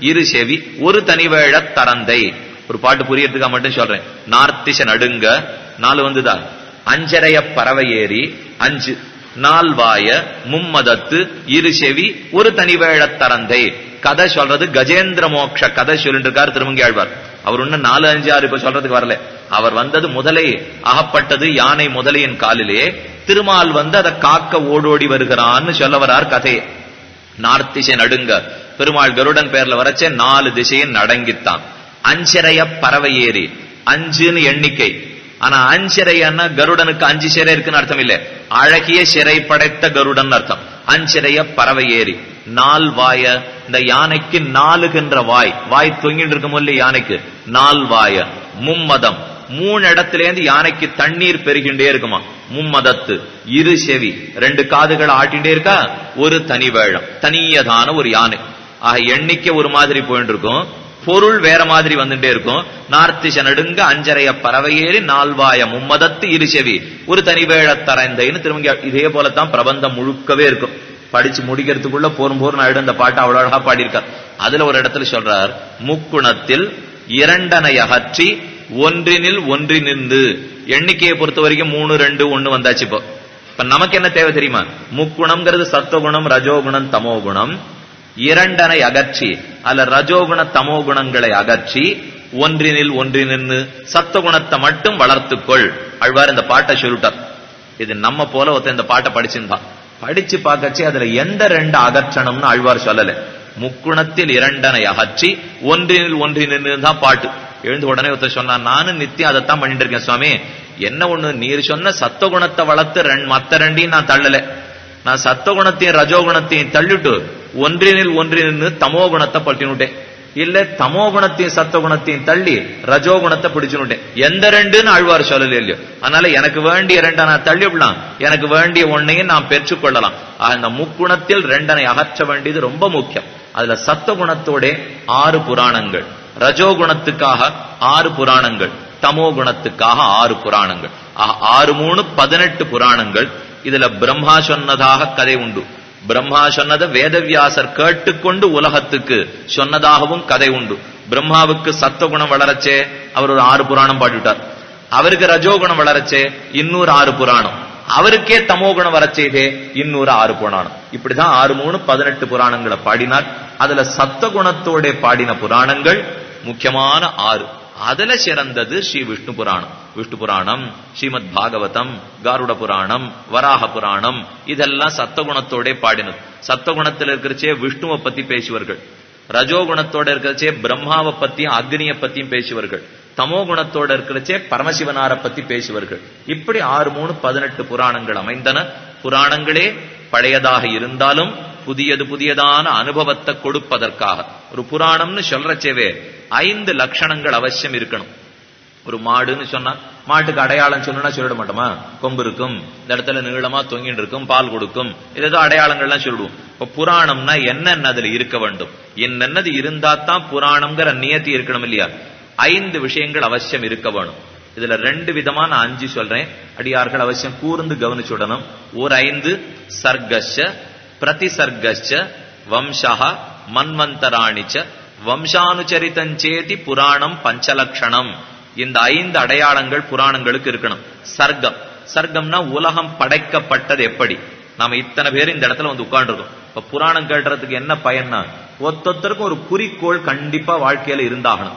இரு செவி ஒரு தனிவேழ தரந்தை ஒரு பாட்டு புரியறதுக்காக மட்டும் சொல்றேன். நார்த்திச நடுங்க நாலு வந்துதா? அஞ்சரைய பறவை ஏறி அஞ்சு நால்வாய மும்மதத்து இரு செவி ஒரு தனிவேழ தரந்தை கதை சொல்றது கஜேந்திர மோக்ஷ கதை சொல்லிட்டு இருக்காரு திருமங்கி ஆழ்வார் அவர் இன்னும் நாலு அஞ்சு ஆறு இப்ப சொல்றதுக்கு வரல. அவர் வந்தது முதலை அகப்பட்டது யானை முதலையின் காலிலே. திருமால் வந்து அதை காக்க ஓடோடி வருகிறான்னு சொல்ல வரார் கதையை. நார்த்திசை நடுங்க பெருமாள் கருடன் பேர்ல வரச்சே நாலு திசையும் நடங்கித்தான். அஞ்சரைய பறவை ஏறி. அஞ்சுன்னு எண்ணிக்கை. ஆனா அஞ்சிறையன்னா கருடனுக்கு அஞ்சு சிறை இருக்குன்னு அர்த்தம் இல்ல. அழகிய சிறை படைத்த கருடன் அர்த்தம். அஞ்சிறைய பறவை ஏறி. நால் வாய இந்த யானைக்கு நாலுகின்ற வாய். வாய் தொங்கிட்டு இருக்கும் இல்லையா யானைக்கு? நால் வாய. மும்மதம். மூணு இடத்துல இருந்து யானைக்கு தண்ணீர் பெருகின்றே இருக்குமா? மும்மதத்து. இரு செவி. ரெண்டு காதுகளை ஆட்டிண்டே இருக்கா? ஒரு தனி வேழம். தனியதான ஒரு யானை. ஆக எண்ணிக்கை ஒரு மாதிரி போயிட்டு இருக்கும் பொருள் வேற மாதிரி வந்துட்டே இருக்கும். நார்த்திச நடுங்க அஞ்சரைய பறவையேறி நால்வாய மும்மதத்து இருசெவி. ஒரு தனி வேழத்தரைந்தைன்னு திரும்ப இதே போலத்தான் பிரபந்தம் முழுக்கவே இருக்கும். படிச்சு முடிக்கிறதுக்குள்ள போரும் போரும் ஆயிடும். அந்த பாட்டு அவ்வளவு அழகா பாடியிருக்கார் அதுல ஒரு இடத்துல சொல்றார் முக்குணத்தில் இரண்டனை அகற்றி ஒன்றினில் ஒன்றி நின்று. எண்ணிக்கையை பொறுத்த வரைக்கும் மூணு ரெண்டு ஒண்ணு வந்தாச்சு இப்போ. இப்ப நமக்கு என்ன தேவை தெரியுமா? முக்குணம்ங்கிறது சத்துவகுணம் ரஜோகுணம் தமோகுணம். இரண்டனை அகற்றி அல்ல ரஜோகுண தமோகுணங்களை அகற்றி ஒன்றினில் ஒன்றி நின்று சத்துவகுணத்தை மட்டும் வளர்த்துக்கொள். அழ்வார் இந்த பாட்டை சொல்லிட்டார். இது நம்ம போல ஒருத்தன் இந்த பாட்டை படிச்சிருந்தான். படிச்சு பார்க்கச்சு அதுல எந்த ரெண்டு அகற்றணும்னு அழ்வார் சொல்லல. முக்குணத்தில் இரண்டனை அகற்றி ஒன்றினில் ஒன்றி தான் பாட்டு. எழுந்து உடனே ஒருத்தர் சொன்னா நானும் நித்தியம் அதைத்தான் பண்ணிட்டு இருக்கேன் சுவாமி. என்ன ஒண்ணு நீர் சொன்ன சத்தகுணத்தை வளர்த்து ரெண் மத்த ரெண்டையும் நான் தள்ளல. நான் சத்தகுணத்தையும் ரஜோகுணத்தையும் தள்ளிட்டு ஒன்றினில் ஒன்றினின்னு தமோ குணத்தை பட்டினுட்டேன் இல்ல தமோ குணத்தையும் சத்துவகுணத்தையும் தள்ளி ரஜோகுணத்தை பிடிச்சுனுட்டேன். எந்த ரெண்டுன்னு ஆழ்வார் சொல்லல இல்லையோ. அதனால எனக்கு வேண்டிய ரெண்டை நான் தள்ளிவிடலாம் எனக்கு வேண்டிய ஒன்னையும் நான் பெற்றுக்கொள்ளலாம் அந்த முக்குணத்தில் ரெண்டனை அகற்ற வேண்டியது ரொம்ப முக்கியம். அதுல சத்துவகுணத்தோட ஆறு புராணங்கள். ரஜோகுணத்துக்காக ஆறு புராணங்கள். தமோ குணத்துக்காக ஆறு புராணங்கள். ஆறு மூணு பதினெட்டு புராணங்கள். இதுல பிரம்மா சொன்னதாக கதை உண்டு. பிரம்மா சொன்னதை வேதவியாசர் கேட்டுக்கொண்டு உலகத்துக்கு சொன்னதாகவும் கதை உண்டு. பிரம்மாவுக்கு சத்தகுணம் வளரச்சே அவர் ஒரு ஆறு புராணம் பாடிவிட்டார். அவருக்கு ரஜோகுணம் வளரச்சே இன்னொரு ஆறு புராணம். அவருக்கே தமோகுணம் வரச்செய்தே இன்னொரு ஆறு புராணம். இப்படிதான் ஆறு மூணு பதினெட்டு புராணங்களை பாடினார். அதுல சத்தகுணத்தோட பாடின புராணங்கள் முக்கியமான ஆறு. அதுல சிறந்தது ஸ்ரீ விஷ்ணு புராணம். விஷ்ணு புராணம் ஸ்ரீமத் பாகவதம் காருட புராணம் வராக புராணம் இதெல்லாம் சத்தகுணத்தோட பாடினது. சத்தகுணத்தில் இருக்கிறச்சே விஷ்ணுவை பத்தி பேசுவார்கள். ரஜோகுணத்தோட இருக்கிறச்சே பிரம்மாவை பத்தியும் அக்னியை பத்தியும் பேசுவார்கள். தமோ குணத்தோட இருக்கிறச்சே பரமசிவனார பத்தி பேசுவார்கள். இப்படி ஆறு மூணு பதினெட்டு புராணங்கள் அமைந்தன. புராணங்களே பழையதாக இருந்தாலும் புதியது புதியதான அனுபவத்தை கொடுப்பதற்காக. ஒரு புராணம்னு சொல்றச்சேவே ஐந்து லட்சணங்கள் அவசியம் இருக்கணும். ஒரு மாடுன்னு சொன்னா மாட்டுக்கு அடையாளம் சொல்லணும்னா சொல்லிட மாட்டோமா? கொம்பு இருக்கும் இந்த இடத்துல நீளமா தொங்கிட்டு இருக்கும் பால் கொடுக்கும் ஏதோ அடையாளங்கள்லாம் சொல்லிடுவோம். இப்ப புராணம்னா என்னென்ன அதுல இருக்க வேண்டும்? என்னென்னது இருந்தா தான் புராணம்ங்கிற நியத்தி இருக்கணும் இல்லையா? ஐந்து விஷயங்கள் அவசியம் இருக்க வேணும். இதுல ரெண்டு விதமா நான் அஞ்சு சொல்றேன். அடியார்கள் அவசியம் கூர்ந்து கவனிச்சுடணும் ஒரு ஐந்து சர்க்கஷ பிரதிசர்கச்ச வம்சா மன்வந்தராணிச்ச வம்சானுச்சரித்தஞ்சேதி புராணம் பஞ்சலக்ஷணம். இந்த ஐந்து அடையாளங்கள் புராணங்களுக்கு இருக்கணும். சர்க்கம். சர்க்கம்னா உலகம் படைக்கப்பட்டது எப்படி? நாம இத்தனை பேர் இந்த இடத்துல வந்து உட்காந்துருக்கோம் இப்ப புராணம் கேட்டுறதுக்கு என்ன பயன்னா ஒத்தொத்தருக்கும் ஒரு குறிக்கோள் கண்டிப்பா வாழ்க்கையில இருந்தாகணும்.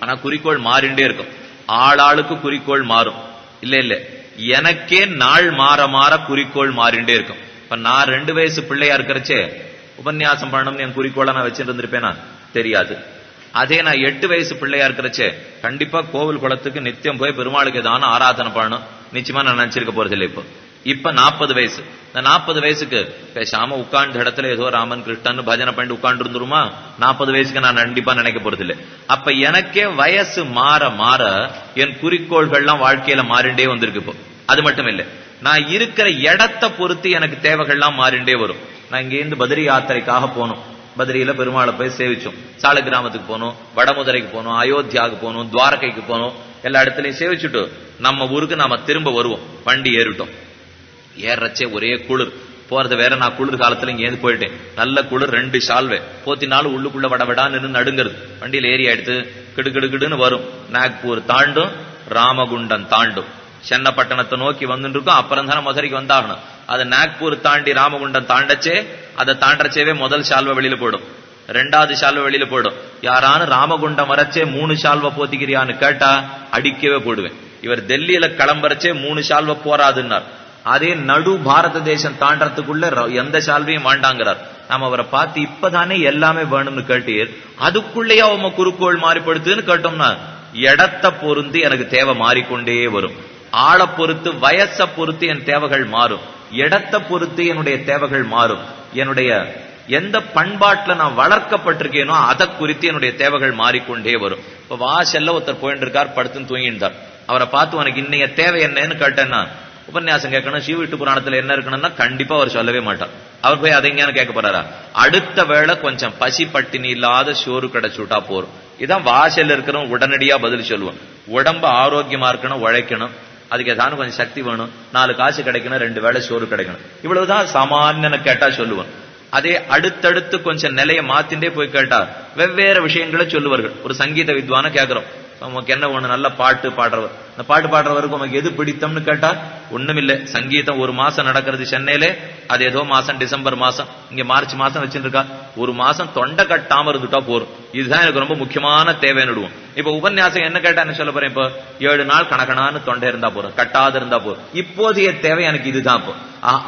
ஆனா குறிக்கோள் மாறிண்டே இருக்கும். ஆளாளுக்கு குறிக்கோள் மாறும். இல்ல இல்ல. எனக்கே நாள் மாற மாற குறிக்கோள் மாறிண்டே இருக்கும். இப்ப நான் ரெண்டு வயசு பிள்ளையா இருக்கிறச்சே உபன்யாசம் பண்ணணும்னு என் குறிக்கோளை நான் வச்சுட்டு இருந்திருப்பேனா? தெரியாது. அதே நான் எட்டு வயசு பிள்ளையா இருக்கிறச்சே கண்டிப்பா கோவில் குளத்துக்கு நித்தியம் போய் பெருமாளுக்கு ஏதான ஆராதனை பண்ணணும். நிச்சயமா நான் நினைச்சிருக்க போறது இல்லை இப்போ. இப்ப நாற்பது வயசு. இந்த நாற்பது வயசுக்கு பேசாம உட்கார்ந்த இடத்துல ஏதோ ராமன் கிருஷ்ணன் பஜனை பண்ணி உட்கார்ந்து இருந்துருமா நாற்பது வயசுக்கு நான் கண்டிப்பா நினைக்க போறது இல்லை. அப்ப எனக்கே வயசு மாற மாற என் குறிக்கோள்கள்லாம் வாழ்க்கையில மாறிண்டே வந்திருக்கு இப்போ. அது மட்டும் இல்லை. நான் இருக்கிற இடத்தை பொறுத்து எனக்கு தேவைகள்லாம் மாறிண்டே வரும். நான் இங்கேருந்து பதிரி யாத்திரைக்காக போனோம் பத்ரியில பெருமாளை போய் சேவிச்சோம். சால கிராமத்துக்கு போனோம் வடமுதுரைக்கு போனோம் அயோத்தியாவுக்கு போனோம் துவாரகைக்கு போனோம். எல்லா இடத்துலையும் சேவிச்சுட்டு நம்ம ஊருக்கு நாம திரும்ப வருவோம். வண்டி ஏறிட்டோம். ஏறச்சே ஒரே குளிர். போறது வேற நான் குளிர் காலத்துல இங்க ஏந்து போயிட்டேன். நல்ல குளிர் ரெண்டு ஷால்வே. போத்தினாலும் உள்ளுக்குள்ள வடவடான்னு நடுங்கிறது. வண்டியில ஏறி ஆயிடுத்து கிடு கிடு கிடுன்னு வரும். நாக்பூர் தாண்டும் ராமகுண்டம் தாண்டும். சென்னப்பட்டணத்தை நோக்கி வந்துட்டு இருக்கோம். அப்புறம் தானே மதுரைக்கு வந்தாகணும். அது நாக்பூர் தாண்டி ராமகுண்டம் தாண்டச்சே அதை தாண்டச்சேவே முதல் ஷால்வை வெளியில போயிடும். ரெண்டாவது ஷால்வை வெளியில போயிடும். யாரானு ராமகுண்டம் வரச்சே மூணு சால்வை போத்திக்கிறியான்னு கேட்டா அடிக்கவே போடுவேன். இவர் டெல்லியில கிளம்புறச்சே மூணு சால்வை போராதுன்னார் அதே நடு பாரத தேசம் தாண்டறதுக்குள்ள ர- எந்த ஷால்வையும் வேண்டாங்கிறார். நாம அவரை பார்த்து இப்பதானே எல்லாமே வேணும்னு கேட்டீர். அதுக்குள்ளேயே அவன் குறுக்கோள் மாறிப்படுத்துன்னு கேட்டோம்னா இடத்தை பொருந்து எனக்கு தேவை மாறிக்கொண்டே வரும். ஆளை பொறுத்து வயசை பொறுத்து என் தேவைகள் மாறும். இடத்தை பொறுத்து என்னுடைய தேவைகள் மாறும். என்னுடைய எந்த பண்பாட்டில் நான் வளர்க்கப்பட்டிருக்கேனோ அதை குறித்து என்னுடைய தேவைகள் மாறிக்கொண்டே வரும். இப்போ வாசல்ல ஒருத்தர் போயிட்டு இருக்கார் படுத்துன்னு தூங்கிட்டார் அவரை பார்த்து உனக்கு இன்னைய தேவை என்னன்னு கேட்டேன்னா உபன்யாசம் கேட்கணும் சீவிட்டு புராணத்தில் என்ன இருக்கணும்னா கண்டிப்பா அவர் சொல்லவே மாட்டார். அவர் போய் அதை எங்கேயானு கேட்க போறாரா? அடுத்த வேளை கொஞ்சம் பசி பட்டினி இல்லாத சோறு கிடைச்சுட்டா போறோம் இதான் வாசல் இருக்கிறவன் உடனடியா பதில் சொல்லுவோம் உடம்பு ஆரோக்கியமா இருக்கணும் உழைக்கணும். அதுக்கு ஏதாவது கொஞ்சம் சக்தி வேணும். நாலு காசு கிடைக்கணும் ரெண்டு வேளை சோறு கிடைக்கணும். இவ்வளவுதான் சாமானியன கேட்டா சொல்லுவேன். அதே அடுத்தடுத்து கொஞ்சம் நிலையை மாத்திண்டே போய் கேட்டா வெவ்வேறு விஷயங்களை சொல்லுவார்கள். ஒரு சங்கீத வித்வான கேட்கிறோம் நமக்கு என்ன ஒண்ணு? நல்ல பாட்டு பாடுறவர். இந்த பாட்டு பாடுறவருக்கு உனக்கு எது பிடித்தம்னு கேட்டா ஒண்ணுமில்ல. சங்கீதம் ஒரு மாசம் நடக்கிறது சென்னையிலே அது ஏதோ மாசம் டிசம்பர் மாசம். இங்க மார்ச் மாசம் வச்சுருக்கா ஒரு மாசம் தொண்டை கட்டாம இருந்துட்டா போறோம் இதுதான் எனக்கு ரொம்ப முக்கியமான தேவைன்னு இப்ப உபன்யாசம் என்ன கேட்டா என்ன சொல்ல போறேன் இப்போ? ஏழு நாள் கணக்கணான்னு தொண்டை இருந்தா போறோம் கட்டாத இருந்தா போறோம் இப்போதைய தேவை எனக்கு இதுதான் இப்போ.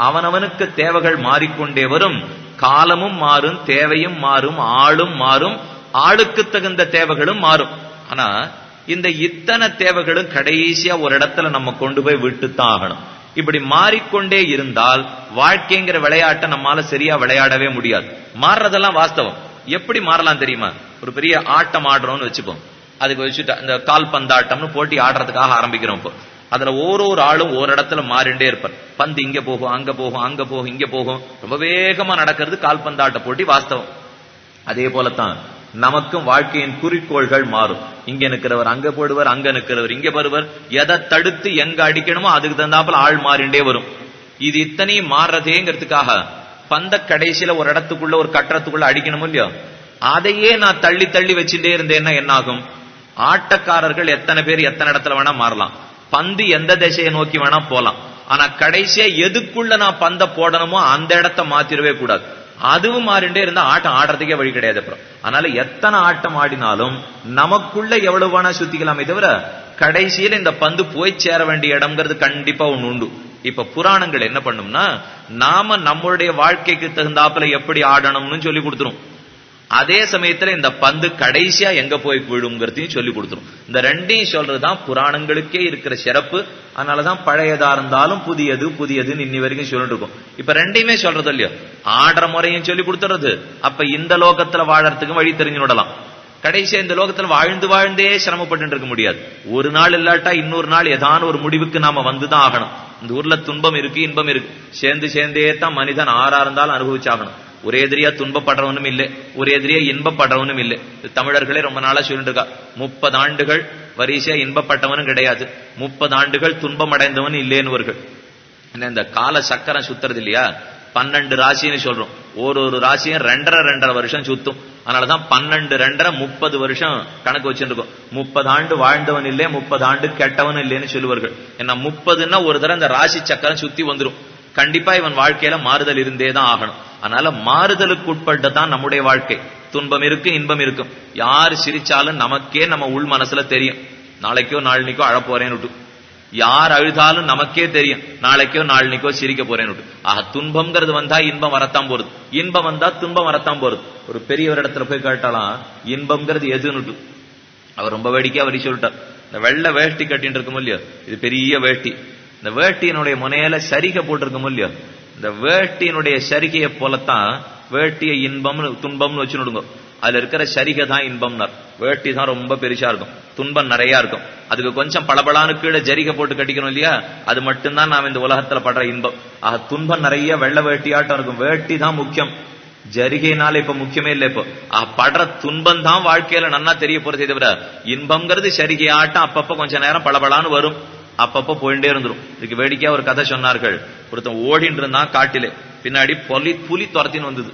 அவனவனுக்கு தேவைகள் மாறிக்கொண்டே வரும். காலமும் மாறும் தேவையும் மாறும் ஆளும் மாறும் ஆளுக்கு தகுந்த தேவைகளும் மாறும். ஆனா இந்த இத்தனை தேவைகளும் கடைசியா ஒரு இடத்துல நம்ம கொண்டு போய் விட்டுத்தான் ஆகணும். இப்படி மாறிக்கொண்டே இருந்தால் வாழ்க்கைங்கிற விளையாட்டை நம்மால சரியா விளையாடவே முடியாது. மாறுறதெல்லாம் வாஸ்தவம். எப்படி மாறலாம் தெரியுமா? ஒரு பெரிய ஆட்டம் ஆடுறோம்னு வச்சுப்போம். அதுக்கு வச்சுட்டு இந்த கால் பந்தாட்டம்னு போட்டி ஆடுறதுக்காக ஆரம்பிக்கிறோம் இப்போ. அதுல ஒரு ஒரு ஆளும் ஒரு இடத்துல மாறிண்டே இருப்பார். பந்து இங்க போகும் அங்க போகும் அங்க போகும் இங்க போகும். ரொம்ப வேகமா நடக்கிறது கால்பந்தாட்ட போட்டி வாஸ்தவம். அதே போலத்தான் நமக்கும் வாழ்க்கையின் குறிக்கோள்கள் மாறும். இங்க நிக்கிறவர் அங்க போடுவர் அங்க நிக்கிறவர் இங்க வருவர். எதை தடுத்து எங்க அடிக்கணுமோ அதுக்கு தகுந்தாப்புல ஆள் மாறிண்டே வரும். இது இத்தனையும் மாறுறதேங்கிறதுக்காக பந்த கடைசியில ஒரு இடத்துக்குள்ள ஒரு கட்டறத்துக்குள்ள அடிக்கணும் இல்லையோ? அதையே நான் தள்ளி தள்ளி வச்சுட்டே இருந்தேன்னா என்ன ஆகும் ஆட்டக்காரர்கள் எத்தனை பேர் எத்தனை இடத்துல வேணா மாறலாம். பந்து எந்த திசையை நோக்கி வேணா போலாம். ஆனா கடைசியா எதுக்குள்ள நான் பந்த போடணுமோ அந்த இடத்த மாத்திரவே கூடாது. அதுவும் மாறிண்டே இருந்தா ஆட்டம் ஆடுறதுக்கே வழி கிடையாது அப்புறம். அதனால எத்தனை ஆட்டம் ஆடினாலும் நமக்குள்ள எவ்வளவு வேணா சுத்திக்கலாமே தவிர கடைசியில இந்த பந்து போய் சேர வேண்டிய இடம்ங்கிறது கண்டிப்பா ஒண்ணு உண்டு. இப்ப புராணங்கள் என்ன பண்ணும்னா நாம நம்மளுடைய வாழ்க்கைக்கு தகுந்தாப்புல எப்படி ஆடணும்னு சொல்லி கொடுத்துரும். அதே சமயத்துல இந்த பந்து கடைசியா எங்க போய் விழுங்கிறதையும் சொல்லி கொடுத்துரும். இந்த ரெண்டையும் சொல்றதுதான் புராணங்களுக்கே இருக்கிற சிறப்பு. அதனாலதான் பழையதா இருந்தாலும் புதியது புதியதுன்னு இன்னி வரைக்கும் சொல்லிட்டு இருக்கும். இப்ப ரெண்டையுமே சொல்றது இல்லையோ? ஆடுற முறையும் சொல்லி கொடுத்துறது. அப்ப இந்த லோகத்துல வாழறதுக்கும் வழி தெரிஞ்சு விடலாம். கடைசியா இந்த லோகத்துல வாழ்ந்து வாழ்ந்தே சிரமப்பட்டு இருக்க முடியாது. ஒரு நாள் இல்லாட்டா இன்னொரு நாள் ஏதான ஒரு முடிவுக்கு நாம வந்துதான் ஆகணும். இந்த ஊர்ல துன்பம் இருக்கு இன்பம் இருக்கு. சேர்ந்து சேர்ந்தே தான் மனிதன் ஆறா இருந்தாலும் அனுபவிச்சாகணும். ஒரே எதிரியா துன்பப்படுறவனும் இல்லை ஒரே எதிரியா இன்பப்படுறவனும் இல்லை. தமிழர்களே ரொம்ப நாளா சொல்லிட்டு இருக்கா முப்பது ஆண்டுகள் வரிசையா இன்பப்பட்டவனும் கிடையாது. முப்பது ஆண்டுகள் துன்பம் அடைந்தவன் இல்லேன்னுவர்கள். என்ன இந்த கால சக்கரம் சுத்துறது இல்லையா? பன்னெண்டு ராசின்னு சொல்றோம். ஒரு ஒரு ராசியும் ரெண்டரை ரெண்டரை வருஷம் சுத்தும். அதனாலதான் பன்னெண்டு ரெண்டரை முப்பது வருஷம் கணக்கு வச்சிருக்கோம். முப்பது ஆண்டு வாழ்ந்தவன் இல்லை முப்பது ஆண்டு கெட்டவன் இல்லைன்னு சொல்லுவார்கள். ஏன்னா முப்பதுன்னா ஒரு தடவை இந்த ராசி சக்கரம் சுத்தி வந்துடும் கண்டிப்பா இவன் வாழ்க்கையில மாறுதல் இருந்தே தான் ஆகணும். அதனால மாறுதலுக்கு உட்பட்டதான் நம்முடைய வாழ்க்கை. துன்பம் இருக்கு இன்பம் இருக்கும் யார் சிரிச்சாலும் நமக்கே நம்ம உள் மனசுல தெரியும். நாளைக்கோ நாளைக்கோ அழப்போறேன்னு யார் அழுதாலும் நமக்கே தெரியும். நாளைக்கோ நாளைக்கோ சிரிக்க போறேன்னு ஆக துன்பம்ங்கிறது வந்தா இன்பம் வரத்தான் போறது. இன்பம் வந்தா துன்பம் வரத்தான் போறது. ஒரு பெரியவர் இடத்துல போய் கேட்டாலாம் இன்பம்ங்கிறது எதுன்னு அவர் ரொம்ப வேடிக்கையா வரி சொல்லிட்டார். இந்த வெள்ளை வேஷ்டி கட்டின்னு இருக்கும் இல்லையோ? இது பெரிய வேஷ்டி. இந்த வேட்டியினுடைய முனையில சரிகை போட்டிருக்கோம் இல்லையோ? இந்த வேட்டியினுடைய சரிகையை போலத்தான் வேட்டிய இன்பம்னு துன்பம்னு வச்சுடுங்க அதுல இருக்கிற சரிகை தான் இன்பம்னார் வேட்டி தான் ரொம்ப பெருசா இருக்கும். துன்பம் நிறைய இருக்கும். அதுக்கு கொஞ்சம் பளபளான்னு கீழே ஜரிகை போட்டு கட்டிக்கணும் இல்லையா? அது மட்டும்தான் நாம் இந்த உலகத்துல படுற இன்பம். ஆக துன்பம் நிறைய வெள்ளை வேட்டியாட்டம் இருக்கும். வேட்டி தான் முக்கியம். ஜரிகைனால இப்ப முக்கியமே இல்லை இப்போ. ஆ, படுற துன்பம் தான் வாழ்க்கையில நன்னா தெரிய போறதே தவிர இன்பம்ங்கிறது சரிகை ஆட்டம் அப்பப்ப கொஞ்ச நேரம் பளபளான்னு வரும். அப்பப்ப போயிட்டே இருந்துரும். இதுக்கு வேடிக்கையா ஒரு கதை சொன்னார்கள். ஒருத்தன் ஓடின்னு இருந்தான் காட்டிலே. பின்னாடி புலி புலி துரத்தின்னு வந்தது.